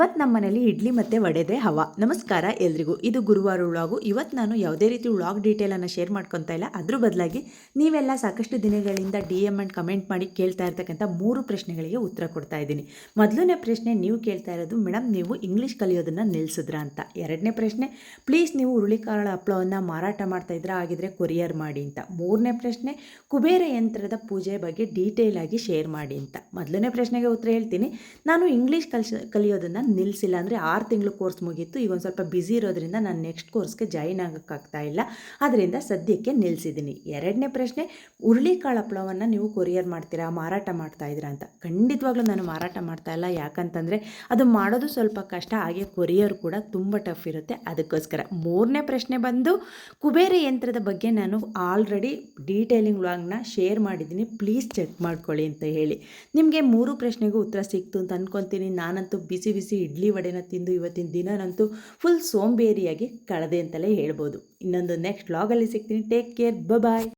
ಇವತ್ತು ನಮ್ಮ ಮನೇಲಿ ಇಡ್ಲಿ ಮತ್ತು ವಡೆದೆ ಹವಾ. ನಮಸ್ಕಾರ ಎಲ್ರಿಗೂ. ಇದು ಗುರುವಾರ ವ್ಲಾಗು. ಇವತ್ತು ನಾನು ಯಾವುದೇ ರೀತಿ ವ್ಲಾಗ್ ಡೀಟೇಲನ್ನು ಶೇರ್ ಮಾಡ್ಕೊತಾ ಇಲ್ಲ. ಅದ್ರ ಬದಲಾಗಿ ನೀವೆಲ್ಲ ಸಾಕಷ್ಟು ದಿನಗಳಿಂದ ಡಿ ಎಂ ಅಂಡ್ ಕಮೆಂಟ್ ಮಾಡಿ ಕೇಳ್ತಾ ಇರ್ತಕ್ಕಂಥ ಮೂರು ಪ್ರಶ್ನೆಗಳಿಗೆ ಉತ್ತರ ಕೊಡ್ತಾ ಇದ್ದೀನಿ. ಮೊದಲನೇ ಪ್ರಶ್ನೆ ನೀವು ಕೇಳ್ತಾ ಇರೋದು ಮೇಡಮ್ ನೀವು ಇಂಗ್ಲೀಷ್ ಕಲಿಯೋದನ್ನು ನಿಲ್ಲಿಸಿದ್ರ ಅಂತ? ಎರಡನೇ ಪ್ರಶ್ನೆ, ಪ್ಲೀಸ್ ನೀವು ಹುರುಳಿಕಾಳ ಹಪ್ಪಳವನ್ನು ಮಾರಾಟ ಮಾಡ್ತಾ ಇದ್ರೆ? ಆಗಿದ್ರೆ ಕೊರಿಯರ್ ಮಾಡಿ ಅಂತ. ಮೂರನೇ ಪ್ರಶ್ನೆ, ಕುಬೇರ ಯಂತ್ರದ ಪೂಜೆ ಬಗ್ಗೆ ಡೀಟೇಲ್ ಆಗಿ ಶೇರ್ ಮಾಡಿ ಅಂತ? ಮೊದಲನೇ ಪ್ರಶ್ನೆಗೆ ಉತ್ತರ ಹೇಳ್ತೀನಿ. ನಾನು ಇಂಗ್ಲೀಷ್ ಕಲ್ಸ, ಕಲಿಯೋದನ್ನು ನಿಲ್ಲಿಸಿಲ್ಲ ಅಂದರೆ ಆರು ತಿಂಗಳು ಕೋರ್ಸ್ ಮುಗೀತು. ಈಗ ಒಂದು ಸ್ವಲ್ಪ ಬ್ಯುಸಿ ಇರೋದ್ರಿಂದ ನಾನು ನೆಕ್ಸ್ಟ್ ಕೋರ್ಸ್ಗೆ ಜಾಯಿನ್ ಆಗೋಕ್ಕಾಗ್ತಾ ಇಲ್ಲ. ಅದರಿಂದ ಸದ್ಯಕ್ಕೆ ನಿಲ್ಲಿಸಿದ್ದೀನಿ ಎರಡನೇ ಪ್ರಶ್ನೆ, ಹುರುಳಿಕಾಳು ಹಪ್ಪಳವನ್ನು ನೀವು ಕೊರಿಯರ್ ಮಾಡ್ತೀರಾ, ಮಾರಾಟ ಮಾಡ್ತಾ ಇದ್ದೀರಾ ಅಂತ. ಖಂಡಿತವಾಗ್ಲೂ ನಾನು ಮಾರಾಟ ಮಾಡ್ತಾ ಇಲ್ಲ. ಯಾಕಂತಂದರೆ ಅದು ಮಾಡೋದು ಸ್ವಲ್ಪ ಕಷ್ಟ. ಹಾಗೆ ಕೊರಿಯರ್ ಕೂಡ ತುಂಬ ಟಫ್ ಇರುತ್ತೆ. ಅದಕ್ಕೋಸ್ಕರ ಮೂರನೇ ಪ್ರಶ್ನೆ ಬಂದು, ಕುಬೇರ ಯಂತ್ರದ ಬಗ್ಗೆ ನಾನು ಆಲ್ರೆಡಿ ಡೀಟೇಲಿಂಗ್ ವ್ಲಾಗ್ನ ಶೇರ್ ಮಾಡಿದ್ದೀನಿ. ಪ್ಲೀಸ್ ಚೆಕ್ ಮಾಡ್ಕೊಳ್ಳಿ ಅಂತ ಹೇಳಿ. ನಿಮಗೆ ಮೂರು ಪ್ರಶ್ನೆಗೂ ಉತ್ತರ ಸಿಕ್ತು ಅಂತ ಅನ್ಕೊಂತೀನಿ. ನಾನಂತೂ ಬಿಸಿ ಬಿಸಿ ಇಡ್ಲಿ ವಡೆನ ತಿಂದು ಇವತ್ತಿನ ದಿನನಂತೂ ಫುಲ್ ಸೋಂಬೇರಿಯಾಗಿ ಕಳೆದೆ ಅಂತಲೇ ಹೇಳ್ಬೋದು. ಇನ್ನೊಂದು ನೆಕ್ಸ್ಟ್ ವ್ಲಾಗಲ್ಲಿ ಸಿಗ್ತೀನಿ. Take care bye